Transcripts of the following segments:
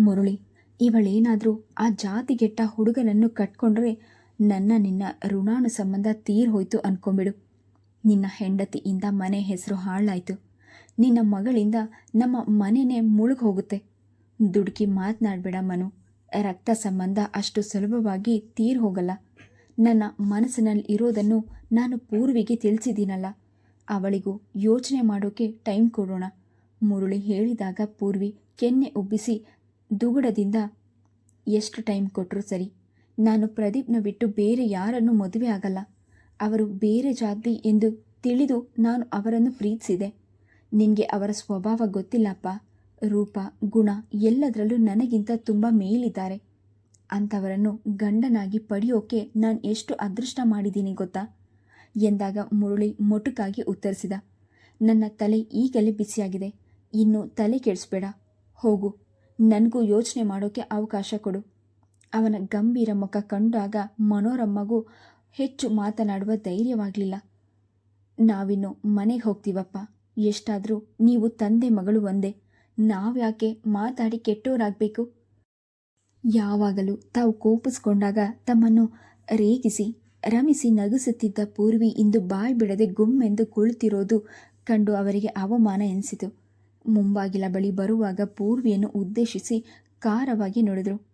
ಮುರಳಿ, ಇವಳೇನಾದರೂ ಆ ಜಾತಿಗೆಟ್ಟ ಹುಡುಗನನ್ನು ಕಟ್ಕೊಂಡ್ರೆ ನನ್ನ ನಿನ್ನ ಋಣಾನು ಸಂಬಂಧ ತೀರ್ ಹೋಯ್ತು ಅನ್ಕೊಂಬಿಡು. ನಿನ್ನ ಹೆಂಡತಿಯಿಂದ ಮನೆ ಹೆಸರು ಹಾಳಾಯಿತು. ನಿನ್ನ ಮಗಳಿಂದ ನಮ್ಮ ಮನೆನೇ ಮುಳುಗೋಗುತ್ತೆ ದುಡುಕಿ ಮಾತನಾಡಬೇಡ ಮನು. ರಕ್ತ ಸಂಬಂಧ ಅಷ್ಟು ಸುಲಭವಾಗಿ ತೀರ್ ಹೋಗಲ್ಲ. ನನ್ನ ಮನಸ್ಸಿನಲ್ಲಿ ಇರೋದನ್ನು ನಾನು ಪೂರ್ವಿಗೆ ತಿಳಿಸಿದ್ದೀನಲ್ಲ. ಅವಳಿಗೂ ಯೋಚನೆ ಮಾಡೋಕೆ ಟೈಮ್ ಕೊಡೋಣ. ಮುರುಳಿ ಹೇಳಿದಾಗ ಪೂರ್ವಿ ಕೆನ್ನೆ ಉಬ್ಬಿಸಿ ದುಗುಡದಿಂದ ಎಷ್ಟು ಟೈಮ್ ಕೊಟ್ಟರು ಸರಿ? ನಾನು ಪ್ರದೀಪ್ನ ಬಿಟ್ಟು ಬೇರೆ ಯಾರನ್ನು ಮದುವೆ ಆಗಲ್ಲ. ಅವರು ಬೇರೆ ಜಾತಿ ಎಂದು ತಿಳಿದು ನಾನು ಅವರನ್ನು ಪ್ರೀತಿಸಿದೆ. ನಿನಗೆ ಅವರ ಸ್ವಭಾವ ಗೊತ್ತಿಲ್ಲಪ್ಪ. ರೂಪ, ಗುಣ ಎಲ್ಲದರಲ್ಲೂ ನನಗಿಂತ ತುಂಬ ಮೇಲಿದ್ದಾರೆ. ಅಂಥವರನ್ನು ಗಂಡನಾಗಿ ಪಡೆಯೋಕೆ ನಾನು ಎಷ್ಟು ಅದೃಷ್ಟ ಮಾಡಿದ್ದೀನಿ ಗೊತ್ತಾ? ಎಂದಾಗ ಮುರುಳಿ ಮೊಟುಕಾಗಿ ಉತ್ತರಿಸಿದ. ನನ್ನ ತಲೆ ಈಗಲೇ ಬಿಸಿಯಾಗಿದೆ. ಇನ್ನು ತಲೆ ಕೆಡಿಸ್ಬೇಡ. ಹೋಗು. ನನಗೂ ಯೋಚನೆ ಮಾಡೋಕ್ಕೆ ಅವಕಾಶ ಕೊಡು. ಅವನ ಗಂಭೀರ ಮುಖ ಕಂಡಾಗ ಮನೋರಮ್ಮಗೂ ಹೆಚ್ಚು ಮಾತನಾಡುವ ಧೈರ್ಯವಾಗಲಿಲ್ಲ. ನಾವಿನ್ನು ಮನೆಗೆ ಹೋಗ್ತೀವಪ್ಪ. ಎಷ್ಟಾದರೂ ನೀವು ತಂದೆ ಮಗಳು ಒಂದೇ. ನಾವ್ಯಾಕೆ ಮಾತಾಡಿ ಕೆಟ್ಟೋರಾಗಬೇಕು? ಯಾವಾಗಲೂ ತಾವು ಕೋಪಿಸ್ಕೊಂಡಾಗ ತಮ್ಮನ್ನು ರೇಗಿಸಿ, ರಮಿಸಿ ನಗಿಸುತ್ತಿದ್ದ ಪೂರ್ವಿ ಇಂದು ಬಾಯಿ ಬಿಡದೆ ಗುಮ್ಮೆಂದು ಕುಳಿತಿರೋದು ಕಂಡು ಅವರಿಗೆ ಅವಮಾನ ಎನಿಸಿತು. ಮುಂಬಾಗಿಲ ಬಳಿ ಬರುವಾಗ ಪೂರ್ವಿಯನ್ನು ಉದ್ದೇಶಿಸಿ ಖಾರವಾಗಿ ನೋಡಿದರು.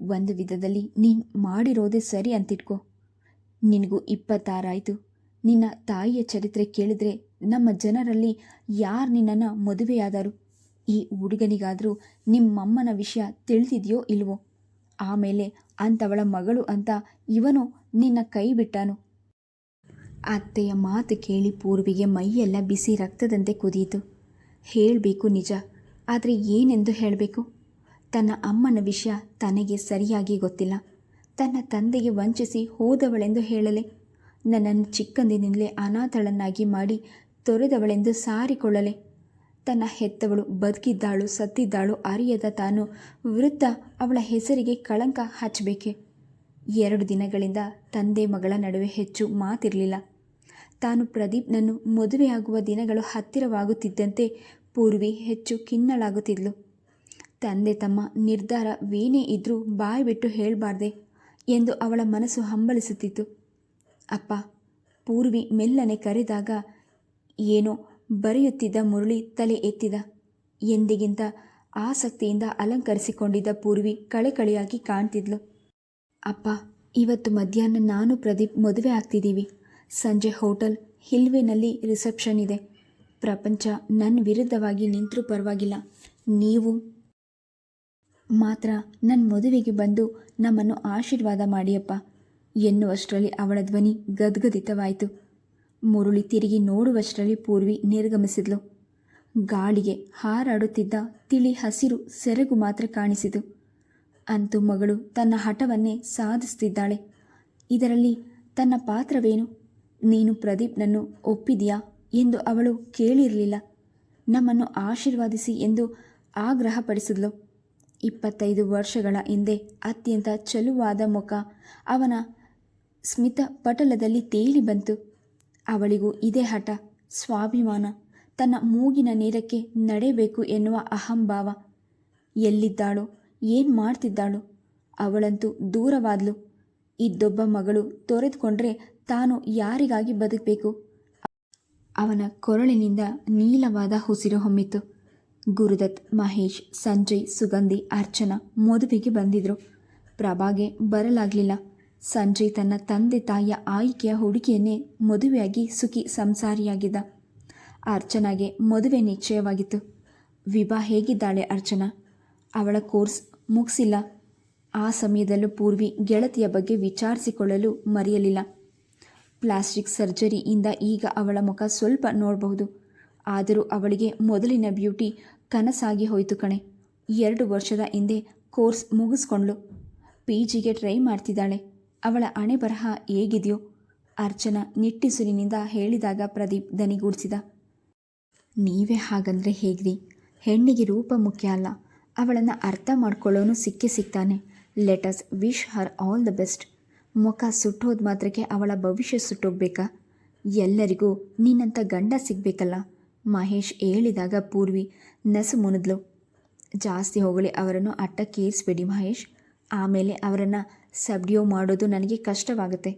ಒಂದು ವಿಧದಲ್ಲಿ ನೀನು ಮಾಡಿರೋದೇ ಸರಿ ಅಂತಿಟ್ಕೋ. ನಿನಗೂ ಇಪ್ಪತ್ತಾರಾಯಿತು. ನಿನ್ನ ತಾಯಿಯ ಚರಿತ್ರೆ ಕೇಳಿದ್ರೆ ನಮ್ಮ ಜನರಲ್ಲಿ ಯಾರು ನಿನ್ನನ್ನು ಮದುವೆಯಾದರು? ಈ ಹುಡುಗನಿಗಾದರೂ ನಿಮ್ಮಮ್ಮನ ವಿಷಯ ತಿಳಿದಿದೆಯೋ ಇಲ್ವೋ? ಆಮೇಲೆ ಅಂಥವಳ ಮಗಳು ಅಂತ ಇವನು ನಿನ್ನ ಕೈ ಬಿಟ್ಟನು. ಅತ್ತೆಯ ಮಾತು ಕೇಳಿ ಪೂರ್ವಿಗೆ ಮೈಯೆಲ್ಲ ಬಿಸಿ ರಕ್ತದಂತೆ ಕುದಿಯಿತು ಹೇಳಬೇಕು ನಿಜ. ಆದರೆ ಏನೆಂದು ಹೇಳಬೇಕು? ತನ್ನ ಅಮ್ಮನ ವಿಷಯ ತನಗೆ ಸರಿಯಾಗಿ ಗೊತ್ತಿಲ್ಲ. ತನ್ನ ತಂದೆಗೆ ವಂಚಿಸಿ ಹೋದವಳೆಂದು ಹೇಳಲೆ. ನನ್ನನ್ನು ಚಿಕ್ಕಂದಿನಿಂದಲೇ ಅನಾಥಳನ್ನಾಗಿ ಮಾಡಿ ತೊರೆದವಳೆಂದು ಸಾರಿಕೊಳ್ಳಲೆ. ತನ್ನ ಹೆತ್ತವಳು ಬದುಕಿದ್ದಾಳು, ಸತ್ತಿದ್ದಾಳು ಅರಿಯದ ತಾನು ವೃದ್ಧ, ಅವಳ ಹೆಸರಿಗೆ ಕಳಂಕ ಹಚ್ಚಬೇಕೆ? ಎರಡು ದಿನಗಳಿಂದ ತಂದೆ ಮಗಳ ನಡುವೆ ಹೆಚ್ಚು ಮಾತಿರಲಿಲ್ಲ. ತಾನು ಪ್ರದೀಪ್ನನ್ನು ಮದುವೆಯಾಗುವ ದಿನಗಳು ಹತ್ತಿರವಾಗುತ್ತಿದ್ದಂತೆ ಪೂರ್ವಿ ಹೆಚ್ಚು ಖಿನ್ನಳಾಗುತ್ತಿದ್ಲು. ತಂದೆ ತಮ್ಮ ನಿರ್ಧಾರವೇನೇ ಇದ್ದರೂ ಬಾಯಿ ಬಿಟ್ಟು ಹೇಳಬಾರ್ದೆ ಎಂದು ಅವಳ ಮನಸ್ಸು ಹಂಬಲಿಸುತ್ತಿತ್ತು. ಅಪ್ಪ, ಪೂರ್ವಿ ಮೆಲ್ಲನೆ ಕರೆದಾಗ, ಏನೋ ಬರೆಯುತ್ತಿದ್ದ ಮುರಳಿ ತಲೆ ಎತ್ತಿದ ಎಂದಿಗಿಂತ ಆಸಕ್ತಿಯಿಂದ ಅಲಂಕರಿಸಿಕೊಂಡಿದ್ದ ಪೂರ್ವಿ ಕಳೆಕಳೆಯಾಗಿ ಕಾಣ್ತಿದ್ಲು. ಅಪ್ಪ, ಇವತ್ತು ಮಧ್ಯಾಹ್ನ ನಾನು ಪ್ರದೀಪ್ ಮದುವೆ ಆಗ್ತಿದ್ದೀವಿ. ಸಂಜೆ ಹೋಟೆಲ್ ಹಿಲ್ವೆನಲ್ಲಿ ರಿಸೆಪ್ಷನ್ ಇದೆ. ಪ್ರಪಂಚ ನನ್ನ ವಿರುದ್ಧವಾಗಿ ನಿಂತರೂ ಪರವಾಗಿಲ್ಲ. ನೀವು ಮಾತ್ರ ನನ್ನ ಮದುವೆಗೆ ಬಂದು ನಮ್ಮನ್ನು ಆಶೀರ್ವಾದ ಮಾಡಿಯಪ್ಪ ಎನ್ನುವಷ್ಟರಲ್ಲಿ ಅವಳ ಧ್ವನಿ ಗದ್ಗದಿತವಾಯಿತು. ಮುರುಳಿ ತಿರುಗಿ ನೋಡುವಷ್ಟರಲ್ಲಿ ಪೂರ್ವಿ ನಿರ್ಗಮಿಸಿದ್ಲು. ಗಾಳಿಗೆ ಹಾರಾಡುತ್ತಿದ್ದ ತಿಳಿ ಹಸಿರು ಸೆರಗು ಮಾತ್ರ ಕಾಣಿಸಿತು. ಅಂತೂ ಮಗಳು ತನ್ನ ಹಠವನ್ನೇ ಸಾಧಿಸುತ್ತಿದ್ದಾಳೆ ಇದರಲ್ಲಿ ತನ್ನ ಪಾತ್ರವೇನು? ನೀನು ಪ್ರದೀಪ್ನನ್ನು ಒಪ್ಪಿದೆಯಾ? ಎಂದು ಅವಳು ಕೇಳಿರಲಿಲ್ಲ. ನಮ್ಮನ್ನು ಆಶೀರ್ವಾದಿಸಿ ಎಂದು ಆಗ್ರಹಪಡಿಸಿದ್ಲು. ಇಪ್ಪತ್ತೈದು ವರ್ಷಗಳ ಹಿಂದೆ ಅತ್ಯಂತ ಚಲುವಾದ ಮುಖ ಅವನ ಸ್ಮಿತ ಪಟಲದಲ್ಲಿ ತೇಲಿ ಬಂತು. ಅವಳಿಗೂ ಇದೇ ಹಠ, ಸ್ವಾಭಿಮಾನ, ತನ್ನ ಮೂಗಿನ ನೀರಕ್ಕೆ ನಡೆಯಬೇಕು ಎನ್ನುವ ಅಹಂಭಾವ. ಎಲ್ಲಿದ್ದಾಳೋ, ಏನು ಮಾಡ್ತಿದ್ದಾಳು, ಅವಳಂತೂ ದೂರವಾದ್ಲು. ಇದ್ದೊಬ್ಬ ಮಗಳು ತೊರೆದುಕೊಂಡ್ರೆ ತಾನು ಯಾರಿಗಾಗಿ ಬದುಕಬೇಕು? ಅವನ ಕೊರಳಿನಿಂದ ನೀಲವಾದ ಉಸಿರು ಹೊಮ್ಮಿತು. ಗುರುದತ್, ಮಹೇಶ್, ಸಂಜಯ್, ಸುಗಂಧಿ, ಅರ್ಚನಾ ಮದುವೆಗೆ ಬಂದಿದ್ರು. ಪ್ರಭಾಗೆ ಬರಲಾಗಲಿಲ್ಲ. ಸಂಜಯ್ ತನ್ನ ತಂದೆ ತಾಯಿಯ ಆಯ್ಕೆಯ ಹುಡುಗಿಯನ್ನೇ ಮದುವೆಯಾಗಿ ಸುಖಿ ಸಂಸಾರಿಯಾಗಿದ್ದ. ಅರ್ಚನಾಗೆ ಮದುವೆ ನಿಶ್ಚಯವಾಗಿತ್ತು. ವಿಭಾ ಹೇಗಿದ್ದಾಳೆ ಅರ್ಚನಾ? ಅವಳ ಕೋರ್ಸ್ ಮುಗಿಸಿಲ್ಲ. ಆ ಸಮಯದಲ್ಲೂ ಪೂರ್ವಿ ಗೆಳತಿಯ ಬಗ್ಗೆ ವಿಚಾರಿಸಿಕೊಳ್ಳಲು ಮರೆಯಲಿಲ್ಲ. ಪ್ಲಾಸ್ಟಿಕ್ ಸರ್ಜರಿಯಿಂದ ಈಗ ಅವಳ ಮುಖ ಸ್ವಲ್ಪ ನೋಡಬಹುದು. ಆದರೂ ಅವಳಿಗೆ ಮೊದಲಿನ ಬ್ಯೂಟಿ ಕನಸಾಗಿ ಹೋಯಿತು ಕಣೆ. ಎರಡು ವರ್ಷದ ಹಿಂದೆ ಕೋರ್ಸ್ ಮುಗಿಸ್ಕೊಂಡ್ಳು. ಪಿ ಜಿಗೆ ಟ್ರೈ ಮಾಡ್ತಿದ್ದಾಳೆ. ಅವಳ ಹಣೆ ಬರಹ ಹೇಗಿದೆಯೋ ಅರ್ಚನಾ ನಿಟ್ಟಿಸುರಿನಿಂದ ಹೇಳಿದಾಗ ಪ್ರದೀಪ್ ದನಿಗೂಡಿಸಿದ. ನೀವೇ ಹಾಗಂದ್ರೆ ಹೇಗ್ರಿ? ಹೆಣ್ಣಿಗೆ ರೂಪ ಮುಖ್ಯ ಅಲ್ಲ. ಅವಳನ್ನು ಅರ್ಥ ಮಾಡ್ಕೊಳ್ಳೋನು ಸಿಕ್ಕೇ ಸಿಗ್ತಾನೆ let's wish her all the best ಮುಖ ಸುಟ್ಟೋದ ಮಾತ್ರಕ್ಕೆ ಅವಳ ಭವಿಷ್ಯ ಸುಟ್ಟೋಗ್ಬೇಕಾ? ಎಲ್ಲರಿಗೂ ನಿನ್ನಂಥ ಗಂಡ ಸಿಗಬೇಕಲ್ಲ? ಮಹೇಶ್ ಹೇಳಿದಾಗ ಪೂರ್ವಿ ನಸು ಮುನಿದ್ಲು. ಜಾಸ್ತಿ ಹೋಗಲಿ ಅವರನ್ನು ಅಟ್ಟಕ್ಕೇರಿಸ್ಬೇಡಿ ಮಹೇಶ್. ಆಮೇಲೆ ಅವರನ್ನು ಸಬ್ಡಿಯೋ ಮಾಡೋದು ನನಗೆ ಕಷ್ಟವಾಗುತ್ತೆ.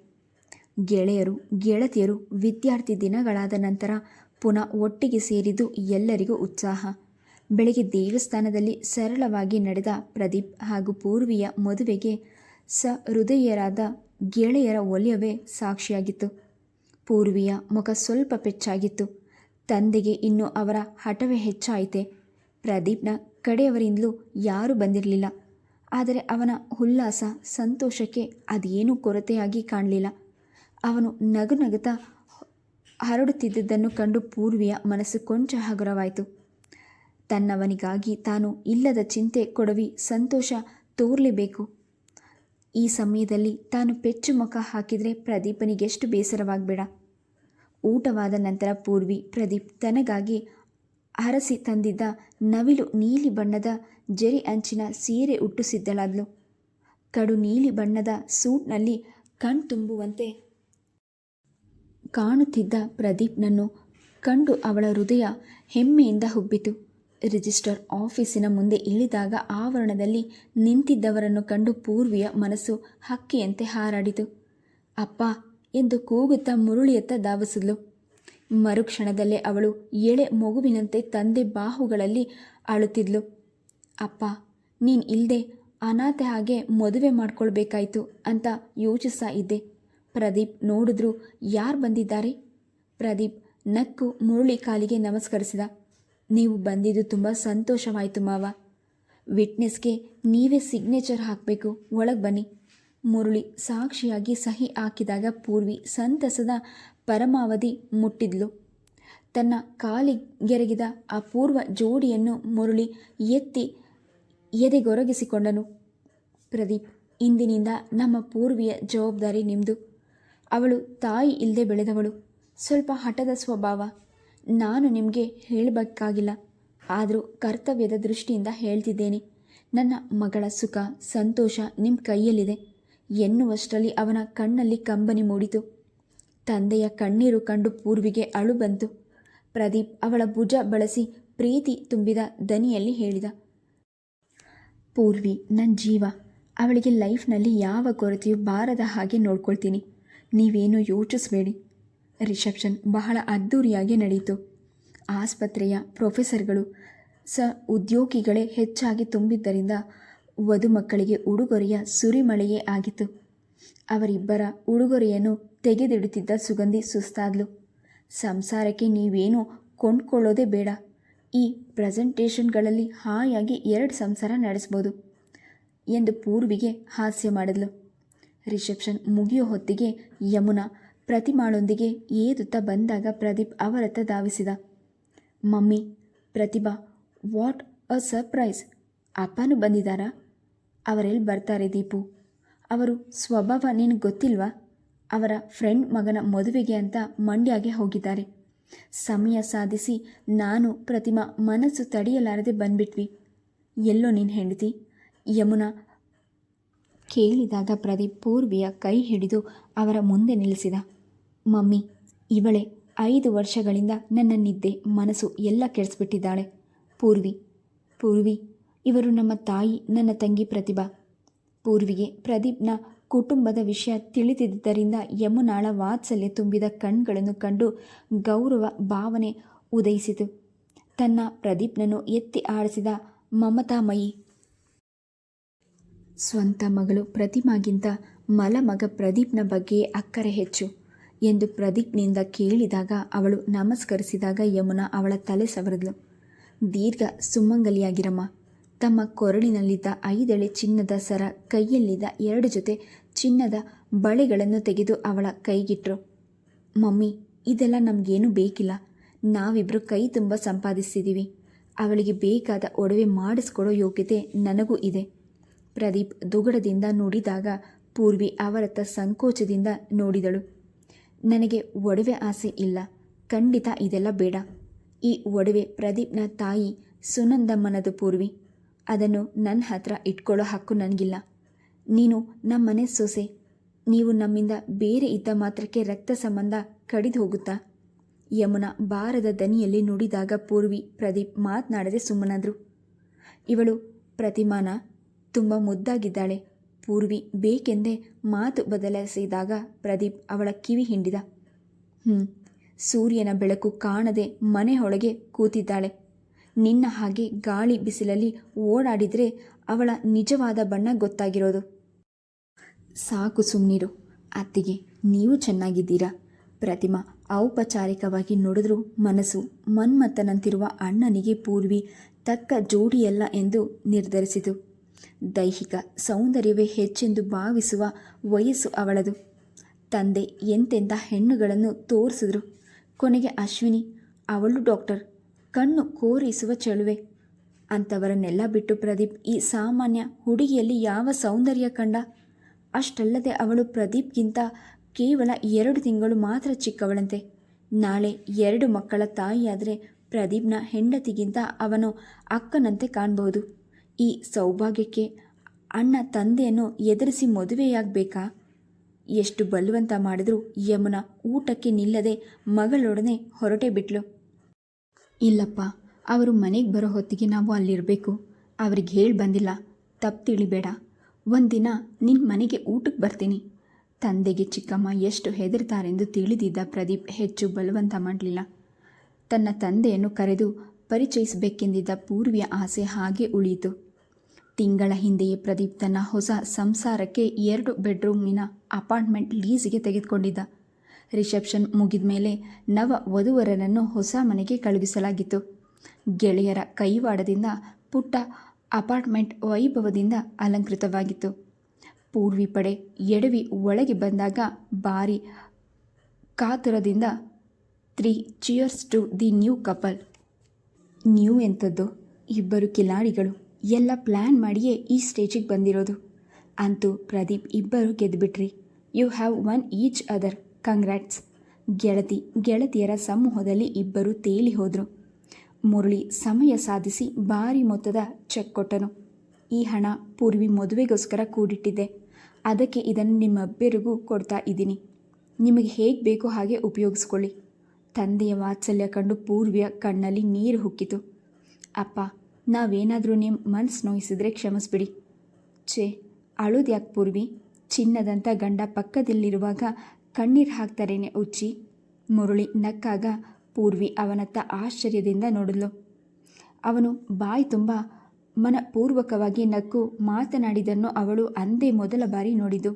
ಗೆಳೆಯರು, ಗೆಳತಿಯರು, ವಿದ್ಯಾರ್ಥಿ ದಿನಗಳಾದ ನಂತರ ಪುನಃ ಒಟ್ಟಿಗೆ ಸೇರಿದ್ದು ಎಲ್ಲರಿಗೂ ಉತ್ಸಾಹ. ಬೆಳಗ್ಗೆ ದೇವಸ್ಥಾನದಲ್ಲಿ ಸರಳವಾಗಿ ನಡೆದ ಪ್ರದೀಪ್ ಹಾಗೂ ಪೂರ್ವಿಯ ಮದುವೆಗೆ ಸಹೃದಯರಾದ ಹೃದಯರಾದ ಗೆಳೆಯರ ಒಲಿಯವೇ ಸಾಕ್ಷಿಯಾಗಿತ್ತು. ಪೂರ್ವಿಯ ಮುಖ ಸ್ವಲ್ಪ ಪೆಚ್ಚಾಗಿತ್ತು ತಂದೆಗೆ ಇನ್ನು ಅವರ ಹಠವೇ ಹೆಚ್ಚಾಯಿತೆ. ಪ್ರದೀಪ್ನ ಕಡೆಯವರಿಂದಲೂ ಯಾರೂ ಬಂದಿರಲಿಲ್ಲ. ಆದರೆ ಅವನ ಉಲ್ಲಾಸ ಸಂತೋಷಕ್ಕೆ ಅದೇನೂ ಕೊರತೆಯಾಗಿ ಕಾಣಲಿಲ್ಲ. ಅವನು ನಗು ನಗುತ್ತಾ ಹರಡುತ್ತಿದ್ದುದನ್ನು ಕಂಡು ಪೂರ್ವಿಯ ಮನಸ್ಸು ಕೊಂಚ ಹಗುರವಾಯಿತು. ತನ್ನವನಿಗಾಗಿ ತಾನು ಇಲ್ಲದ ಚಿಂತೆ ಕೊಡವಿ ಸಂತೋಷ ತೋರಲೇಬೇಕು. ಈ ಸಮಯದಲ್ಲಿ ತಾನು ಪೆಚ್ಚು ಮುಖ ಹಾಕಿದರೆ ಪ್ರದೀಪನಿಗೆಷ್ಟು ಬೇಸರವಾಗಬೇಡ. ಊಟವಾದ ನಂತರ ಪೂರ್ವಿ ಪ್ರದೀಪ್ ತನಗಾಗಿ ಅರಸಿ ತಂದಿದ್ದ ನವಿಲು ನೀಲಿ ಬಣ್ಣದ ಜರಿ ಅಂಚಿನ ಸೀರೆ ಉಟ್ಟು ಸಿದ್ಧಳಾದ್ಲು ಕಡು ನೀಲಿ ಬಣ್ಣದ ಸೂಟ್ನಲ್ಲಿ ಕಣ್ತುಂಬುವಂತೆ ಕಾಣುತ್ತಿದ್ದ ಪ್ರದೀಪ್ನನ್ನು ಕಂಡು ಅವಳ ಹೃದಯ ಹೆಮ್ಮೆಯಿಂದ ಹುಬ್ಬಿತು. ರಿಜಿಸ್ಟರ್ ಆಫೀಸಿನ ಮುಂದೆ ಇಳಿದಾಗ ಆವರಣದಲ್ಲಿ ನಿಂತಿದ್ದವರನ್ನು ಕಂಡು ಪೂರ್ವಿಯ ಮನಸ್ಸು ಹಕ್ಕಿಯಂತೆ ಹಾರಾಡಿತು. ಅಪ್ಪ ಎಂದು ಕೂಗುತ್ತಾ ಮುರುಳಿಯತ್ತ ಧಾವಿಸಿದ್ಲು. ಮರುಕ್ಷಣದಲ್ಲೇ ಅವಳು ಎಳೆ ಮಗುವಿನಂತೆ ತಂದೆ ಬಾಹುಗಳಲ್ಲಿ ಅಳುತ್ತಿದ್ಲು. ಅಪ್ಪ, ನೀನು ಇಲ್ಲದೆ ಅನಾಥೆ ಹಾಗೆ ಮದುವೆ ಮಾಡ್ಕೊಳ್ಬೇಕಾಯ್ತು ಅಂತ ಯೋಚಿಸ್ತಾ ಇದ್ದೆ. ಪ್ರದೀಪ್ ನೋಡಿದ್ರು ಯಾರು ಬಂದಿದ್ದಾರೆ? ಪ್ರದೀಪ್ ನಕ್ಕು ಮುರುಳಿ ಕಾಲಿಗೆ ನಮಸ್ಕರಿಸಿದ. ನೀವು ಬಂದಿದ್ದು ತುಂಬ ಸಂತೋಷವಾಯಿತು ಮಾವ. ವಿಟ್ನೆಸ್ಗೆ ನೀವೇ ಸಿಗ್ನೇಚರ್ ಹಾಕಬೇಕು. ಒಳಗೆ ಬನ್ನಿ. ಮುರುಳಿ ಸಾಕ್ಷಿಯಾಗಿ ಸಹಿ ಹಾಕಿದಾಗ ಪೂರ್ವಿ ಸಂತಸದ ಪರಮಾವಧಿ ಮುಟ್ಟಿದ್ಲು. ತನ್ನ ಕಾಲಿಗೆರಗಿದ ಅಪೂರ್ವ ಜೋಡಿಯನ್ನು ಮುರುಳಿ ಎತ್ತಿ ಎದೆಗೊರಗಿಸಿಕೊಂಡನು. ಪ್ರದೀಪ್, ಇಂದಿನಿಂದ ನಮ್ಮ ಪೂರ್ವಿಯ ಜವಾಬ್ದಾರಿ ನಿಮ್ಮದು ಅವಳು ತಾಯಿ ಇಲ್ಲದೆ ಬೆಳೆದವಳು. ಸ್ವಲ್ಪ ಹಠದ ಸ್ವಭಾವ. ನಾನು ನಿಮಗೆ ಹೇಳಬೇಕಾಗಿಲ್ಲ. ಆದರೂ ಕರ್ತವ್ಯದ ದೃಷ್ಟಿಯಿಂದ ಹೇಳ್ತಿದ್ದೇನೆ. ನನ್ನ ಮಗಳ ಸುಖ, ಸಂತೋಷ ನಿಮ್ಮ ಕೈಯಲ್ಲಿದೆ. ಎನ್ನುವಷ್ಟರಲ್ಲಿ ಅವನ ಕಣ್ಣಲ್ಲಿ ಕಂಬನಿ ಮೂಡಿತು. ತಂದೆಯ ಕಣ್ಣೀರು ಕಂಡು ಪೂರ್ವಿಗೆ ಅಳು ಬಂತು. ಪ್ರದೀಪ್ ಅವಳ ಭುಜ ಬಳಸಿ ಪ್ರೀತಿ ತುಂಬಿದ ದನಿಯಲ್ಲಿ ಹೇಳಿದ, ಪೂರ್ವಿ ನನ್ನ ಜೀವ, ಅವಳಿಗೆ ಲೈಫ್ನಲ್ಲಿ ಯಾವ ಕೊರತೆಯೂ ಬಾರದ ಹಾಗೆ ನೋಡ್ಕೊಳ್ತೀನಿ. ನೀವೇನು ಯೋಚಿಸಬೇಡಿ. ರಿಸೆಪ್ಷನ್ ಬಹಳ ಅದ್ಧೂರಿಯಾಗಿ ನಡೆಯಿತು ಆಸ್ಪತ್ರೆಯ ಪ್ರೊಫೆಸರ್ಗಳು ಸ ಉದ್ಯೋಗಿಗಳೇ ಹೆಚ್ಚಾಗಿ ತುಂಬಿದ್ದರಿಂದ ಮಕ್ಕಳಿಗೆ ಉಡುಗೊರೆಯ ಸುರಿಮಳೆಯೇ ಆಗಿತ್ತು. ಅವರಿಬ್ಬರ ಉಡುಗೊರೆಯನ್ನು ತೆಗೆದಿಡುತ್ತಿದ್ದ ಸುಗಂಧಿ ಸುಸ್ತಾದ್ಲು. ಸಂಸಾರಕ್ಕೆ ನೀವೇನು ಕೊಂಡ್ಕೊಳ್ಳೋದೇ ಬೇಡ. ಈ ಪ್ರೆಸೆಂಟೇಷನ್ಗಳಲ್ಲಿ ಹಾಯಾಗಿ ಎರಡು ಸಂಸಾರ ನಡೆಸ್ಬೋದು ಎಂದು ಪೂರ್ವಿಗೆ ಹಾಸ್ಯ ಮಾಡಿದ್ಲು. ರಿಸೆಪ್ಷನ್ ಮುಗಿಯೋ ಹೊತ್ತಿಗೆ ಯಮುನಾ ಪ್ರತಿಮಾಳೊಂದಿಗೆ ಏದುತ್ತಾ ಬಂದಾಗ ಪ್ರದೀಪ್ ಅವರತ್ತ ಧಾವಿಸಿದ. Mummy, Pratibha, what a surprise! ಅಪ್ಪನೂ ಬಂದಿದ್ದಾರಾ? ಅವರೆಲ್ಲಿ ಬರ್ತಾರೆ ದೀಪು. ಅವರು ಸ್ವಭಾವ ನಿನಗೆ ಗೊತ್ತಿಲ್ವಾ? ಅವರ ಫ್ರೆಂಡ್ ಮಗನ ಮದುವೆಗೆ ಅಂತ ಮಂಡ್ಯಗೆ ಹೋಗಿದ್ದಾರೆ. ಸಮಯ ಸಾಧಿಸಿ ನಾನು ಪ್ರತಿಮಾ ಮನಸ್ಸು ತಡೆಯಲಾರದೆ ಬಂದ್ಬಿಟ್ವಿ. ಎಲ್ಲೋ ನಿನ್ನ ಹೆಂಡತಿ? ಯಮುನಾ ಕೇಳಿದಾಗ ಪ್ರದೀಪ್ ಪೂರ್ವಿಯ ಕೈ ಹಿಡಿದು ಅವರ ಮುಂದೆ ನಿಲ್ಲಿಸಿದ. ಮಮ್ಮಿ, ಇವಳೆ ಐದು ವರ್ಷಗಳಿಂದ ನನ್ನ ನಿದ್ದೆ ಮನಸ್ಸು ಎಲ್ಲ ಕೆಡಿಸ್ಬಿಟ್ಟಿದ್ದಾಳೆ. ಪೂರ್ವಿ ಪೂರ್ವಿ, ಇವರು ನಮ್ಮ ತಾಯಿ, ನನ್ನ ತಂಗಿ ಪ್ರತಿಭಾ. ಪೂರ್ವಿಗೆ ಪ್ರದೀಪ್ನ ಕುಟುಂಬದ ವಿಷಯ ತಿಳಿದಿದ್ದರಿಂದ ಯಮುನಾಳ ವಾತ್ಸಲ್ಯ ತುಂಬಿದ ಕಣ್ಗಳನ್ನು ಕಂಡು ಗೌರವ, ಭಾವನೆ ಉದಯಿಸಿತು. ತನ್ನ ಪ್ರದೀಪ್ನನ್ನು ಎತ್ತಿ ಆಡಿಸಿದ ಮಮತಾಮಯಿ, ಸ್ವಂತ ಮಗಳು ಪ್ರತಿಮಾಗಿಂತ ಮಲಮಗ ಪ್ರದೀಪ್ನ ಬಗ್ಗೆ ಅಕ್ಕರೆ ಹೆಚ್ಚು. ಎಂದು ಪ್ರದೀಪ್ನಿಂದ ಕೇಳಿದಾಗ ಅವಳು ನಮಸ್ಕರಿಸಿದಾಗ ಯಮುನಾ ಅವಳ ತಲೆ ಸವರಿದಳು. ದೀರ್ಘ ಸುಮಂಗಲಿಯಾಗಿರಮ್ಮ. ತಮ್ಮ ಕೊರಳಿನಲ್ಲಿದ್ದ ಐದೆಳೆ ಚಿನ್ನದ ಸರ ಕೈಯಲ್ಲಿದ್ದ ಎರಡು ಜೊತೆ ಚಿನ್ನದ ಬಳೆಗಳನ್ನು ತೆಗೆದು ಅವಳ ಕೈಗಿಟ್ರು. ಮಮ್ಮಿ, ಇದೆಲ್ಲ ನಮಗೇನು ಬೇಕಿಲ್ಲ. ನಾವಿಬ್ಬರು ಕೈ ತುಂಬ ಸಂಪಾದಿಸಿದ್ದೀವಿ ಅವಳಿಗೆ ಬೇಕಾದ ಒಡವೆ ಮಾಡಿಸ್ಕೊಡೋ ಯೋಗ್ಯತೆ ನನಗೂ ಇದೆ. ಪ್ರದೀಪ್ ದುಗಡದಿಂದ ನುಡಿದಾಗ ಪೂರ್ವಿ ಅವರತ್ತ ಸಂಕೋಚದಿಂದ ನೋಡಿದಳು. ನನಗೆ ಒಡವೆ ಆಸೆ ಇಲ್ಲ. ಖಂಡಿತ ಇದೆಲ್ಲ ಬೇಡ. ಈ ಒಡವೆ ಪ್ರದೀಪ್ನ ತಾಯಿ ಸುನಂದಮ್ಮನದು ಪೂರ್ವಿ. ಅದನ್ನು ನನ್ನ ಹತ್ರ ಇಟ್ಕೊಳ್ಳೋ ಹಕ್ಕು ನನಗಿಲ್ಲ. ನೀನು ನಮ್ಮನೆ ಸೊಸೆ. ನೀವು ನಮ್ಮಿಂದ ಬೇರೆ ಇದ್ದ ಮಾತ್ರಕ್ಕೆ ರಕ್ತ ಸಂಬಂಧ ಕಡಿದು ಹೋಗುತ್ತಾ? ಯಮುನಾ ಬಾರದ ದನಿಯಲ್ಲಿ ನುಡಿದಾಗ ಪೂರ್ವಿ ಪ್ರದೀಪ್ ಮಾತನಾಡದೆ ಸುಮ್ಮನಾದರು. ಇವಳು ಪ್ರತಿಮಾನ ತುಂಬ ಮುದ್ದಾಗಿದ್ದಾಳೆ. ಪೂರ್ವಿ ಬೇಕೆಂದೇ ಮಾತು ಬದಲಾಯಿಸಿದಾಗ ಪ್ರದೀಪ್ ಅವಳ ಕಿವಿ ಹಿಂಡಿದ. ಹ್ಞೂ ಸೂರ್ಯನ ಬೆಳಕು ಕಾಣದೆ ಮನೆ ಒಳಗೆ ಕೂತಿದ್ದಾಳೆ. ನಿನ್ನ ಹಾಗೆ ಗಾಳಿ ಬಿಸಿಲಲ್ಲಿ ಓಡಾಡಿದರೆ ಅವಳ ನಿಜವಾದ ಬಣ್ಣ ಗೊತ್ತಾಗಿರೋದು. ಸಾಕು ಸುಮ್ಮನಿರು ಅತ್ತಿಗೆ ನೀವು ಚೆನ್ನಾಗಿದ್ದೀರಾ? ಪ್ರತಿಮಾ ಔಪಚಾರಿಕವಾಗಿ ನೋಡಿದ್ರೂ ಮನಸ್ಸು. ಮನ್ಮಥನಂತಿರುವ ಅಣ್ಣನಿಗೆ ಪೂರ್ವಿ ತಕ್ಕ ಜೋಡಿಯಲ್ಲ ಎಂದು ನಿರ್ಧರಿಸಿತು. ದೈಹಿಕ ಸೌಂದರ್ಯವೇ ಹೆಚ್ಚೆಂದು ಭಾವಿಸುವ ವಯಸ್ಸು ಅವಳದು. ತಂದೆ ಎಂತೆಂಥ ಹೆಣ್ಣುಗಳನ್ನು ತೋರಿಸಿದ್ರು. ಕೊನೆಗೆ ಅಶ್ವಿನಿ, ಅವಳು ಡಾಕ್ಟರ್, ಕಣ್ಣು ಕೋರಿಸುವ ಚಳುವೆ ಅಂಥವರನ್ನೆಲ್ಲ ಬಿಟ್ಟು ಪ್ರದೀಪ್ ಈ ಸಾಮಾನ್ಯ ಹುಡುಗಿಯಲ್ಲಿ ಯಾವ ಸೌಂದರ್ಯ ಕಂಡ? ಅಷ್ಟಲ್ಲದೆ ಅವಳು ಪ್ರದೀಪ್ಗಿಂತ ಕೇವಲ ಎರಡು ತಿಂಗಳು ಮಾತ್ರ ಚಿಕ್ಕವಳಂತೆ. ನಾಳೆ ಎರಡು ಮಕ್ಕಳ ತಾಯಿಯಾದರೆ ಪ್ರದೀಪ್ನ ಹೆಂಡತಿಗಿಂತ ಅವನು ಅಕ್ಕನಂತೆ ಕಾಣಬಹುದು ಈ ಸೌಭಾಗ್ಯಕ್ಕೆ ಅಣ್ಣ ತಂದೆಯನ್ನು ಎದುರಿಸಿ ಮದುವೆಯಾಗಬೇಕಾ? ಎಷ್ಟು ಬಲವಂತ ಮಾಡಿದರೂ ಯಮುನ ಊಟಕ್ಕೆ ನಿಲ್ಲದೆ ಮಗಳೊಡನೆ ಹೊರಟೇ ಬಿಟ್ಲು. ಇಲ್ಲಪ್ಪ, ಅವರು ಮನೆಗೆ ಬರೋ ಹೊತ್ತಿಗೆ ನಾವು ಅಲ್ಲಿರಬೇಕು. ಅವ್ರಿಗೆ ಹೇಳಿ ಬಂದಿಲ್ಲ. ತಪ್ಪು ತಿಳಿಬೇಡ. ಒಂದಿನ ನಿನ್ನ ಮನೆಗೆ ಊಟಕ್ಕೆ ಬರ್ತೀನಿ. ತಂದೆಗೆ ಚಿಕ್ಕಮ್ಮ ಎಷ್ಟು ಹೆದರ್ತಾರೆಂದು ತಿಳಿದಿದ್ದ ಪ್ರದೀಪ್ ಹೆಚ್ಚು ಬಲವಂತ ಮಾಡಲಿಲ್ಲ. ತನ್ನ ತಂದೆಯನ್ನು ಕರೆದು ಪರಿಚಯಿಸಬೇಕೆಂದಿದ್ದ ಪೂರ್ವಿಯ ಆಸೆ ಹಾಗೆ ಉಳಿಯಿತು. ತಿಂಗಳ ಹಿಂದೆಯೇ ಪ್ರದೀಪ್ ತನ್ನ ಹೊಸ ಸಂಸಾರಕ್ಕೆ ಎರಡು ಬೆಡ್ರೂಮಿನ ಅಪಾರ್ಟ್ಮೆಂಟ್ ಲೀಸ್ಗೆ ತೆಗೆದುಕೊಂಡಿದ್ದ. ರಿಸೆಪ್ಷನ್ ಮುಗಿದ ಮೇಲೆ ನವ ವಧುವರನನ್ನು ಹೊಸ ಮನೆಗೆ ಕಳುಹಿಸಲಾಗಿತ್ತು. ಗೆಳೆಯರ ಕೈವಾಡದಿಂದ ಪುಟ್ಟ ಅಪಾರ್ಟ್ಮೆಂಟ್ ವೈಭವದಿಂದ ಅಲಂಕೃತವಾಗಿತ್ತು. ಪೂರ್ವಿ ಪಡೆ ಎಡವಿ ಒಳಗೆ ಬಂದಾಗ ಭಾರಿ ಕಾತುರದಿಂದ three cheers to the new couple new ಎಂಥದ್ದು. ಇಬ್ಬರು ಕಿಲಾಡಿಗಳು. ಎಲ್ಲ ಪ್ಲ್ಯಾನ್ ಮಾಡಿಯೇ ಈ ಸ್ಟೇಜಿಗೆ ಬಂದಿರೋದು. ಅಂತೂ ಪ್ರದೀಪ್ ಇಬ್ಬರು ಗೆದ್ದುಬಿಟ್ರಿ you have one each other. Congrats. ಗೆಳತಿ, ಗೆಳತಿಯರ ಸಮೂಹದಲ್ಲಿ ಇಬ್ಬರು ತೇಲಿ ಹೋದರು. ಮುರಳಿ ಸಮಯ ಸಾಧಿಸಿ ಭಾರಿ ಮೊತ್ತದ ಚೆಕ್ ಕೊಟ್ಟನು. ಈ ಹಣ ಪೂರ್ವಿ ಮದುವೆಗೋಸ್ಕರ ಕೂಡಿಟ್ಟಿದ್ದೆ. ಅದಕ್ಕೆ ಇದನ್ನು ನಿಮ್ಮಿಬ್ಬರಿಗೂ ಕೊಡ್ತಾ ಇದ್ದೀನಿ. ನಿಮಗೆ ಹೇಗೆ ಬೇಕೋ ಹಾಗೆ ಉಪಯೋಗಿಸ್ಕೊಳ್ಳಿ. ತಂದೆಯ ವಾತ್ಸಲ್ಯ ಕಂಡು ಪೂರ್ವಿಯ ಕಣ್ಣಲ್ಲಿ ನೀರು ಹುಕ್ಕಿತು. ಅಪ್ಪ ನಾವೇನಾದರೂ ನಿಮ್ಮ ಮನಸ್ಸು ನೋಯಿಸಿದ್ರೆ ಕ್ಷಮಿಸ್ಬಿಡಿ. ಛೇ, ಅಳೋದ್ಯಾಕೆ ಪೂರ್ವಿ? ಚಿನ್ನದಂಥ ಗಂಡ ಪಕ್ಕದಲ್ಲಿರುವಾಗ ಕಣ್ಣೀರು ಹಾಕ್ತಾರೇನೆ ಉಚ್ಚಿ? ಮುರುಳಿ ನಕ್ಕಾಗ ಪೂರ್ವಿ ಅವನತ್ತ ಆಶ್ಚರ್ಯದಿಂದ ನೋಡಲು ಅವನು ಬಾಯಿ ತುಂಬ ಮನಪೂರ್ವಕವಾಗಿ ನಕ್ಕು ಮಾತನಾಡಿದನ್ನು ಅವಳು ಅಂದೇ ಮೊದಲ ಬಾರಿ ನೋಡಿದು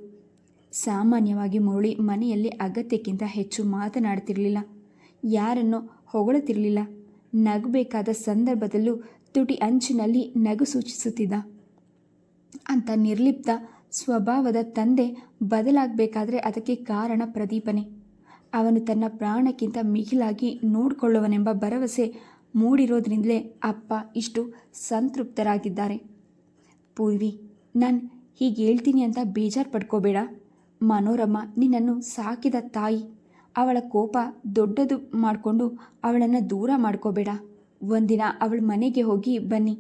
ಸಾಮಾನ್ಯವಾಗಿ ಮುರುಳಿ ಮನೆಯಲ್ಲಿ ಅಗತ್ಯಕ್ಕಿಂತ ಹೆಚ್ಚು ಮಾತನಾಡ್ತಿರಲಿಲ್ಲ. ಯಾರನ್ನು ಹೊಗಳುತ್ತಿರಲಿಲ್ಲ ನಗಬೇಕಾದ ಸಂದರ್ಭದಲ್ಲೂ ತುಟಿ ಅಂಚಿನಲ್ಲಿ ನಗು ಸೂಚಿಸುತ್ತಿದ್ದ. ಅಂತ ನಿರ್ಲಿಪ್ತ ಸ್ವಭಾವದ ತಂದೆ ಬದಲಾಗಬೇಕಾದ್ರೆ ಅದಕ್ಕೆ ಕಾರಣ ಪ್ರದೀಪನೆ. ಅವನು ತನ್ನ ಪ್ರಾಣಕ್ಕಿಂತ ಮಿಗಿಲಾಗಿ ನೋಡಿಕೊಳ್ಳುವನೆಂಬ ಭರವಸೆ ಮೂಡಿರೋದ್ರಿಂದಲೇ ಅಪ್ಪ ಇಷ್ಟು ಸಂತೃಪ್ತರಾಗಿದ್ದಾರೆ. ಪೂರ್ವಿ, ನಾನು ಹೀಗೆ ಹೇಳ್ತೀನಿ ಅಂತ ಬೇಜಾರು ಪಡ್ಕೋಬೇಡ. ಮನೋರಮ್ಮ ನಿನ್ನನ್ನು ಸಾಕಿದ ತಾಯಿ, ಅವಳ ಕೋಪ ದೊಡ್ಡದು ಮಾಡಿಕೊಂಡು ಅವಳನ್ನು ದೂರ ಮಾಡ್ಕೋಬೇಡ. ಒಂದಿನ ಅವಳ ಮನೆಗೆ ಹೋಗಿ, ಬನ್ನಿ.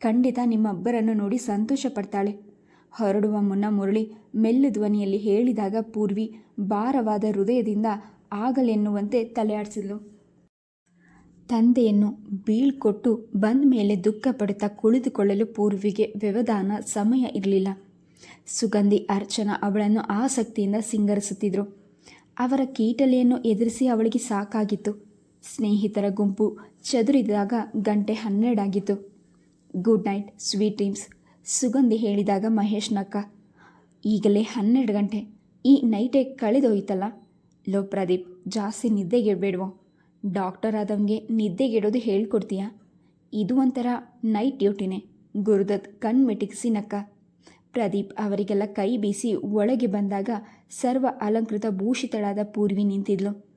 ಖಂಡಿತ ನಿಮ್ಮಬ್ಬರನ್ನು ನೋಡಿ ಸಂತೋಷ ಪಡ್ತಾಳೆ ಹೊರಡುವ ಮುನ್ನ ಮುರಳಿ ಮೆಲ್ಲು ಧ್ವನಿಯಲ್ಲಿ ಹೇಳಿದಾಗ ಪೂರ್ವಿ ಭಾರವಾದ ಹೃದಯದಿಂದ ಆಗಲೆನ್ನುವಂತೆ ತಲೆಯಾಡಿಸಿದ್ಲು. ತಂದೆಯನ್ನು ಬೀಳ್ಕೊಟ್ಟು ಬಂದ ಮೇಲೆ ದುಃಖ ಪಡುತ್ತಾ ಕುಳಿತುಕೊಳ್ಳಲು ಪೂರ್ವಿಗೆ ವ್ಯವಧಾನ ಸಮಯ ಇರಲಿಲ್ಲ. ಸುಗಂಧಿ ಅರ್ಚನಾ ಅವಳನ್ನು ಆಸಕ್ತಿಯಿಂದ ಸಿಂಗರಿಸುತ್ತಿದ್ದರು ಅವರ ಕೀಟಲೆಯನ್ನು ಎದುರಿಸಿ ಅವಳಿಗೆ ಸಾಕಾಗಿತ್ತು. ಸ್ನೇಹಿತರ ಗುಂಪು ಚದುರಿದಾಗ ಗಂಟೆ ಹನ್ನೆರಡಾಗಿತ್ತು. Good night, sweet dreams, Sugandhi ಹೇಳಿದಾಗ ಮಹೇಶ್ ನಕ್ಕ ಈಗಲೇ ಹನ್ನೆರಡು ಗಂಟೆ. ಈ ನೈಟೇ ಕಳೆದೋಯ್ತಲ್ಲ? ಲೋ, ಪ್ರದೀಪ್, ಜಾಸ್ತಿ ನಿದ್ದೆಗೆಡ್ಬೇಡ್ವೋ. ಡಾಕ್ಟರ್ ಆದವನಿಗೆ ನಿದ್ದೆಗೆಡೋದು ಹೇಳ್ಕೊಡ್ತೀಯಾ? ಇದು ಒಂಥರ ನೈಟ್ ಡ್ಯೂಟಿನೇ, ಗುರುದತ್ ಕಣ್ಮಿಟಿಕ್ಸಿ ನಕ್ಕ ಪ್ರದೀಪ್ ಅವರಿಗೆಲ್ಲ ಕೈ ಬೀಸಿ ಒಳಗೆ ಬಂದಾಗ ಸರ್ವ ಅಲಂಕೃತ ಭೂಷಿತಳಾದ ಪೂರ್ವಿ ನಿಂತಿದ್ಲು.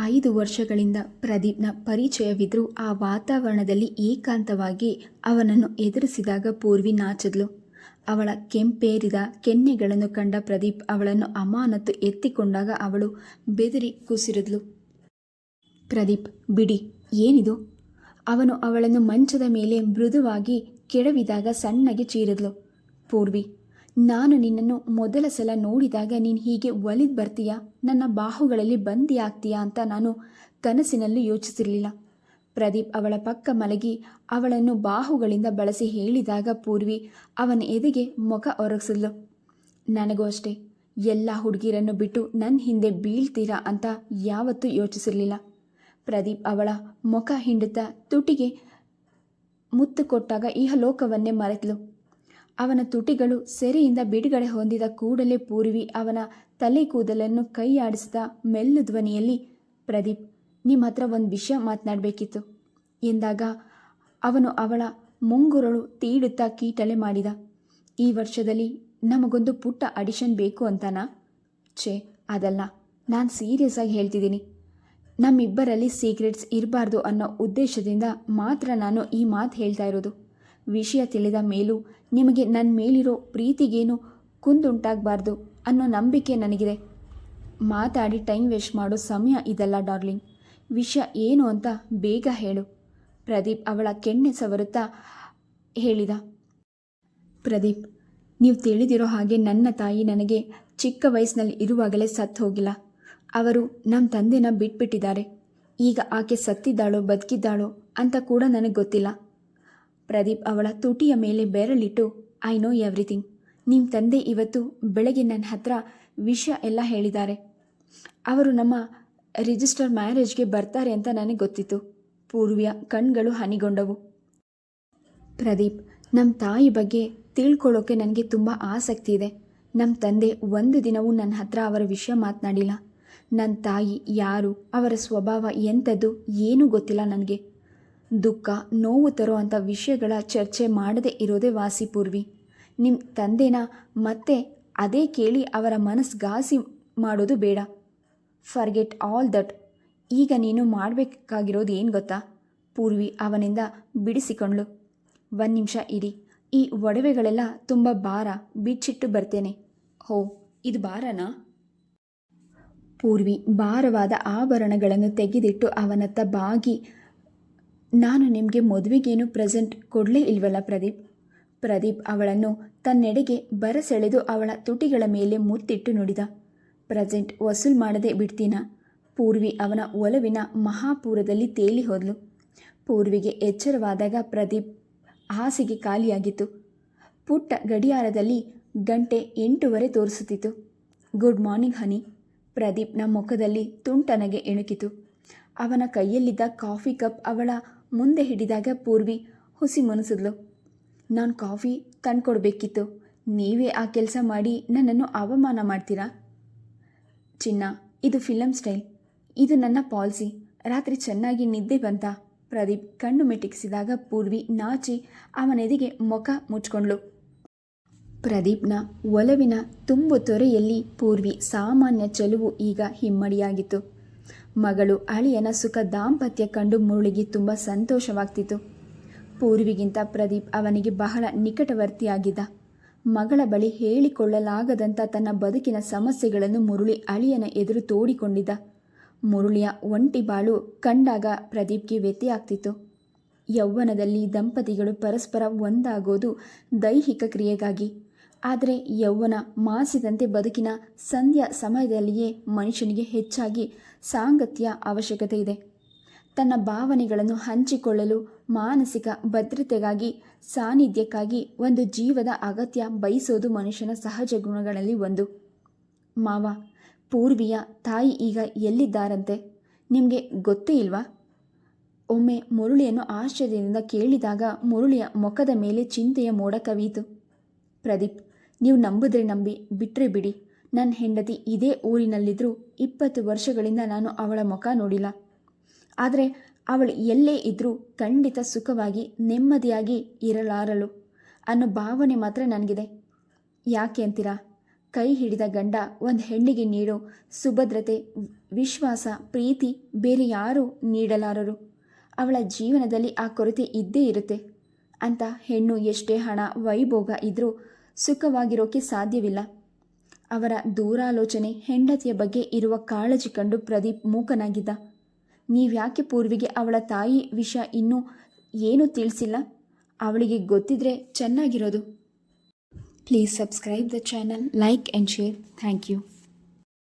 ಐದು ವರ್ಷಗಳಿಂದ ಪ್ರದೀಪ್ನ ಪರಿಚಯವಿದ್ರೂ ಆ ವಾತಾವರಣದಲ್ಲಿ ಏಕಾಂತವಾಗಿ ಅವನನ್ನು ಎದುರಿಸಿದಾಗ ಪೂರ್ವಿ ನಾಚದ್ಲು. ಅವಳ ಕೆಂಪೇರಿದ ಕೆನ್ನೆಗಳನ್ನು ಕಂಡ ಪ್ರದೀಪ್ ಅವಳನ್ನು ಅಮಾನತ್ತು ಎತ್ತಿಕೊಂಡಾಗ ಅವಳು ಬೆದರಿ ಕುಸಿರಿದ್ಲು. ಪ್ರದೀಪ್, ಬಿಡಿ, ಏನಿದು? ಅವನು ಅವಳನ್ನು ಮಂಚದ ಮೇಲೆ ಮೃದುವಾಗಿ ಕೆಡವಿದಾಗ ಸಣ್ಣಗೆ ಚೀರಿದ್ಲು. ಪೂರ್ವಿ ನಾನು ನಿನ್ನನ್ನು ಮೊದಲ ಸಲ ನೋಡಿದಾಗ ನೀನು ಹೀಗೆ ಒಲಿದು ಬರ್ತೀಯಾ? ನನ್ನ ಬಾಹುಗಳಲ್ಲಿ ಬಂದಿ ಆಗ್ತೀಯಾ ಅಂತ ನಾನು ಕನಸಿನಲ್ಲೂ ಯೋಚಿಸಿರಲಿಲ್ಲ. ಪ್ರದೀಪ್ ಅವಳ ಪಕ್ಕ ಮಲಗಿ ಅವಳನ್ನು ಬಾಹುಗಳಿಂದ ಬಳಸಿ ಹೇಳಿದಾಗ ಪೂರ್ವಿ ಅವನ ಎದೆಗೆ ಮುಖ ಒರಗಿಸಿದ್ಲು. ನನಗೂ ಅಷ್ಟೇ, ಎಲ್ಲ ಹುಡುಗಿರನ್ನು ಬಿಟ್ಟು ನನ್ನ ಹಿಂದೆ ಬೀಳ್ತೀರಾ ಅಂತ ಯಾವತ್ತೂ ಯೋಚಿಸಿರಲಿಲ್ಲ. ಪ್ರದೀಪ್ ಅವಳ ಮುಖ ಹಿಂಡುತ್ತಾ ತುಟಿಗೆ ಮುತ್ತು ಕೊಟ್ಟಾಗ ಇಹಲೋಕವನ್ನೇ ಮರೆತಲು ಅವನ ತುಟಿಗಳು ಸೆರೆಯಿಂದ ಬಿಡುಗಡೆ ಹೊಂದಿದ ಕೂಡಲೇ ಪೂರ್ವಿ ಅವನ ತಲೆ ಕೂದಲನ್ನು ಕೈಯಾಡಿಸಿದ ಮೆಲ್ಲು ಧ್ವನಿಯಲ್ಲಿ, ಪ್ರದೀಪ್ ನಿಮ್ಮ ಹತ್ರ ಒಂದು ವಿಷಯ ಮಾತನಾಡಬೇಕಿತ್ತು. ಎಂದಾಗ ಅವನು ಅವಳ ಮುಂಗುರಳು ತೀಡುತ್ತಾ ಕೀಟಲೆ ಮಾಡಿದ, ಈ ವರ್ಷದಲ್ಲಿ ನಮಗೊಂದು ಪುಟ್ಟ ಅಡಿಷನ್ ಬೇಕು ಅಂತನಾ? ಛೇ, ಅದಲ್ಲ, ನಾನು ಸೀರಿಯಸ್ ಆಗಿ ಹೇಳ್ತಿದ್ದೀನಿ. ನಮ್ಮಿಬ್ಬರಲ್ಲಿ ಸೀಕ್ರೆಟ್ಸ್ ಇರಬಾರ್ದು ಅನ್ನೋ ಉದ್ದೇಶದಿಂದ ಮಾತ್ರ ನಾನು ಈ ಮಾತು ಹೇಳ್ತಾ ಇರೋದು. ವಿಷಯ ತಿಳಿದ ಮೇಲೂ, ನಿಮಗೆ ನನ್ನ ಮೇಲಿರೋ ಪ್ರೀತಿಗೇನು ಕುಂದುಂಟಾಗಬಾರ್ದು ಅನ್ನೋ ನಂಬಿಕೆ ನನಗಿದೆ. ಮಾತಾಡಿ ಟೈಮ್ ವೇಸ್ಟ್ ಮಾಡೋ ಸಮಯ ಇದಲ್ಲ ಡಾರ್ಲಿಂಗ್. ವಿಷಯ ಏನು ಅಂತ ಬೇಗ ಹೇಳು. ಪ್ರದೀಪ್ ಅವಳ ಕೆಣ್ಣೆ ಸವರುತ್ತಾ ಹೇಳಿದ. ಪ್ರದೀಪ್, ನೀವು ತಿಳಿದಿರೋ ಹಾಗೆ ನನ್ನ ತಾಯಿ ನನಗೆ ಚಿಕ್ಕ ವಯಸ್ಸಿನಲ್ಲಿ ಇರುವಾಗಲೇ ಸತ್ತು ಹೋಗಿಲ್ಲ. ಅವರು ನಮ್ಮ ತಂದೆನ ಬಿಟ್ಬಿಟ್ಟಿದ್ದಾರೆ. ಈಗ ಆಕೆ ಸತ್ತಿದ್ದಾಳೋ ಬದುಕಿದ್ದಾಳೋ ಅಂತ ಕೂಡ ನನಗೆ ಗೊತ್ತಿಲ್ಲ. ಪ್ರದೀಪ್ ಅವಳ ತುಟಿಯ ಮೇಲೆ ಬೆರಳಿಟ್ಟು, ಐ ನೋ ಎವ್ರಿಥಿಂಗ್. ನಿಮ್ಮ ತಂದೆ ಇವತ್ತು ಬೆಳಗ್ಗೆ ನನ್ನ ಹತ್ರ ವಿಷಯ ಎಲ್ಲ ಹೇಳಿದ್ದಾರೆ. ಅವರು ನಮ್ಮ ರಿಜಿಸ್ಟರ್ ಮ್ಯಾರೇಜ್ಗೆ ಬರ್ತಾರೆ ಅಂತ ನನಗೆ ಗೊತ್ತಿತ್ತು. ಪೂರ್ವಿಯ ಕಣ್ಗಳು ಹನಿಗೊಂಡವು. ಪ್ರದೀಪ್ ನಮ್ಮ ತಾಯಿ ಬಗ್ಗೆ ತಿಳ್ಕೊಳ್ಳೋಕೆ ನನಗೆ ತುಂಬ ಆಸಕ್ತಿ ಇದೆ. ನಮ್ಮ ತಂದೆ ಒಂದು ದಿನವೂ ನನ್ನ ಹತ್ರ ಅವರ ವಿಷಯ ಮಾತನಾಡಿಲ್ಲ. ನನ್ನ ತಾಯಿ ಯಾರು, ಅವರ ಸ್ವಭಾವ ಎಂಥದ್ದು ಏನೂ ಗೊತ್ತಿಲ್ಲ ನನಗೆ. ದುಃಖ, ನೋವು ತರುವಂಥ ವಿಷಯಗಳ ಚರ್ಚೆ ಮಾಡದೇ ಇರೋದೇ ವಾಸಿ ಪೂರ್ವಿ. ನಿಮ್ಮ ತಂದೆನ ಮತ್ತೆ ಅದೇ ಕೇಳಿ ಅವರ ಮನಸ್ಸು ಗಾಸಿ ಮಾಡೋದು ಬೇಡ. Forget all that. ಈಗ ನೀನು ಮಾಡಬೇಕಾಗಿರೋದು ಏನು ಗೊತ್ತಾ? ಪೂರ್ವಿ ಅವನಿಂದ ಬಿಡಿಸಿಕೊಂಡ್ಳು. ಒಂದು ನಿಮಿಷ ಇರಿ. ಈ ಒಡವೆಗಳೆಲ್ಲ ತುಂಬ ಭಾರ, ಬಿಚ್ಚಿಟ್ಟು ಬರ್ತೇನೆ. ಹೋ, ಇದು ಭಾರನಾ? ಪೂರ್ವಿ ಭಾರವಾದ ಆಭರಣಗಳನ್ನು ತೆಗೆದಿಟ್ಟು ಅವನತ್ತ ಬಾಗಿ ನಾನು ನಿಮಗೆ ಮದುವೆಗೇನು ಪ್ರೆಸೆಂಟ್ ಕೊಡಲೇ ಇಲ್ವಲ್ಲ ಪ್ರದೀಪ್? ಪ್ರದೀಪ್ ಅವಳನ್ನು ತನ್ನೆಡೆಗೆ ಬರಸೆಳೆದು ಅವಳ ತುಟಿಗಳ ಮೇಲೆ ಮುತ್ತಿಟ್ಟು ನುಡಿದ. ಪ್ರೆಸೆಂಟ್ ವಸೂಲ್ ಮಾಡದೆ ಬಿಡ್ತೀನ? ಪೂರ್ವಿ ಅವನ ಒಲವಿನ ಮಹಾಪೂರದಲ್ಲಿ ತೇಲಿ ಹೋದ್ಲು. ಪೂರ್ವಿಗೆ ಎಚ್ಚರವಾದಾಗ ಪ್ರದೀಪ್ ಹಾಸಿಗೆ ಖಾಲಿಯಾಗಿತ್ತು. ಪುಟ್ಟ ಗಡಿಯಾರದಲ್ಲಿ ಗಂಟೆ ಎಂಟೂವರೆ ತೋರಿಸುತ್ತಿತ್ತು. ಗುಡ್ ಮಾರ್ನಿಂಗ್ ಹನಿ. ಪ್ರದೀಪ್ನ ಮುಖದಲ್ಲಿ ತುಂಟನಗೆ ಇಣುಕಿತು. ಅವನ ಕೈಯಲ್ಲಿದ್ದ ಕಾಫಿ ಕಪ್ ಅವಳ ಮುಂದೆ ಹಿಡಿದಾಗ ಪೂರ್ವಿ ಹುಸಿ ಮುನಿಸಿದ್ಲು ನಾನು ಕಾಫಿ ತಂದ್ಕೊಡ್ಬೇಕಿತ್ತು. ನೀವೇ ಆ ಕೆಲಸ ಮಾಡಿ ನನ್ನನ್ನು ಅವಮಾನ ಮಾಡ್ತೀರಾ? ಚಿನ್ನ, ಇದು ಫಿಲಮ್ ಸ್ಟೈಲ್. ಇದು ನನ್ನ ಪಾಲಿಸಿ. ರಾತ್ರಿ ಚೆನ್ನಾಗಿ ನಿದ್ದೆ ಬಂತ. ಪ್ರದೀಪ್ ಕಣ್ಣು ಮಿಟಿಕ್ಸಿದಾಗ ಪೂರ್ವಿ ನಾಚಿ ಅವನೆದೆಗೆ ಮುಖ ಮುಚ್ಕೊಂಡ್ಳು. ಪ್ರದೀಪ್ನ ಒಲವಿನ ತುಂಬು ತೊರೆಯಲ್ಲಿ ಪೂರ್ವಿ ಸಾಮಾನ್ಯ ಚೆಲುವು ಈಗ ಹಿಮ್ಮಡಿಯಾಗಿತ್ತು. ಮಗಳು ಅಳಿಯನ ಸುಖ ದಾಂಪತ್ಯ ಕಂಡು ಮುರುಳಿಗೆ ತುಂಬ ಸಂತೋಷವಾಗ್ತಿತ್ತು. ಪೂರ್ವಿಗಿಂತ ಪ್ರದೀಪ್ ಅವನಿಗೆ ಬಹಳ ನಿಕಟವರ್ತಿಯಾಗಿದ್ದ. ಮಗಳ ಬಳಿ ಹೇಳಿಕೊಳ್ಳಲಾಗದಂಥ ತನ್ನ ಬದುಕಿನ ಸಮಸ್ಯೆಗಳನ್ನು ಮುರುಳಿ ಅಳಿಯನ ಎದುರು ತೋಡಿಕೊಂಡಿದ್ದ. ಮುರುಳಿಯ ಒಂಟಿ ಬಾಳು ಕಂಡಾಗ ಪ್ರದೀಪ್ಗೆ ವ್ಯತ್ಯಾಗ್ತಿತ್ತು ಯೌವನದಲ್ಲಿ ದಂಪತಿಗಳು ಪರಸ್ಪರ ಒಂದಾಗೋದು ದೈಹಿಕ ಕ್ರಿಯೆಗಾಗಿ. ಆದರೆ ಯೌವನ ಮಾಸಿದಂತೆ ಬದುಕಿನ ಸಂಧ್ಯಾ ಸಮಯದಲ್ಲಿಯೇ ಮನುಷ್ಯನಿಗೆ ಹೆಚ್ಚಾಗಿ ಸಾಂಗತ್ಯ ಅವಶ್ಯಕತೆ ಇದೆ. ತನ್ನ ಭಾವನೆಗಳನ್ನು ಹಂಚಿಕೊಳ್ಳಲು ಮಾನಸಿಕ ಭದ್ರತೆಗಾಗಿ, ಸಾನ್ನಿಧ್ಯಕ್ಕಾಗಿ ಒಂದು ಜೀವದ ಅಗತ್ಯ ಬಯಸೋದು ಮನುಷ್ಯನ ಸಹಜ ಗುಣಗಳಲ್ಲಿ ಒಂದು. ಮಾವ, ಪೂರ್ವಿಯ ತಾಯಿ ಈಗ ಎಲ್ಲಿದ್ದಾರಂತೆ? ನಿಮಗೆ ಗೊತ್ತೇ ಇಲ್ವಾ? ಒಮ್ಮೆ ಮುರುಳಿಯನ್ನು ಆಶ್ಚರ್ಯದಿಂದ ಕೇಳಿದಾಗ ಮುರುಳಿಯ ಮುಖದ ಮೇಲೆ ಚಿಂತೆಯ ಮೋಡ ಕವಿಯಿತು. ಪ್ರದೀಪ್ ನೀವು ನಂಬಿದ್ರೆ ನಂಬಿ ಬಿಟ್ಟರೆ ಬಿಡಿ. ನನ್ನ ಹೆಂಡತಿ ಇದೇ ಊರಿನಲ್ಲಿದ್ದರೂ ಇಪ್ಪತ್ತು ವರ್ಷಗಳಿಂದ ನಾನು ಅವಳ ಮುಖ ನೋಡಿಲ್ಲ. ಆದರೆ ಅವಳು ಎಲ್ಲೇ ಇದ್ದರೂ ಖಂಡಿತ ಸುಖವಾಗಿ, ನೆಮ್ಮದಿಯಾಗಿ ಇರಲಾರಳು ಅನ್ನೋ ಭಾವನೆ ಮಾತ್ರ ನನಗಿದೆ. ಯಾಕೆ ಅಂತೀರಾ? ಕೈ ಹಿಡಿದ ಗಂಡ ಒಂದು ಹೆಣ್ಣಿಗೆ ನೀಡೋ ಸುಭದ್ರತೆ, ವಿಶ್ವಾಸ, ಪ್ರೀತಿ ಬೇರೆ ಯಾರೂ ನೀಡಲಾರರು. ಅವಳ ಜೀವನದಲ್ಲಿ ಆ ಕೊರತೆ ಇದ್ದೇ ಇರುತ್ತೆ. ಅಂತ ಹೆಣ್ಣು ಎಷ್ಟೇ ಹಣ, ವೈಭೋಗ ಇದ್ದರೂ ಸುಖವಾಗಿರೋಕೆ ಸಾಧ್ಯವಿಲ್ಲ. ಅವರ ದೂರಾಲೋಚನೆ ಹೆಂಡತಿಯ ಬಗ್ಗೆ ಇರುವ ಕಾಳಜಿ ಕಂಡು ಪ್ರದೀಪ್ ಮೂಕನಾಗಿದ್ದ. ನೀವ್ಯಾಕೆ ಪೂರ್ವಿಗೆ ಅವಳ ತಾಯಿ ವಿಷಯ ಇನ್ನೂ ಏನೂ ತಿಳಿಸಿಲ್ಲ? ಅವಳಿಗೆ ಗೊತ್ತಿದ್ರೆ ಚೆನ್ನಾಗಿರೋದು. Please subscribe the channel, like and share. Thank you.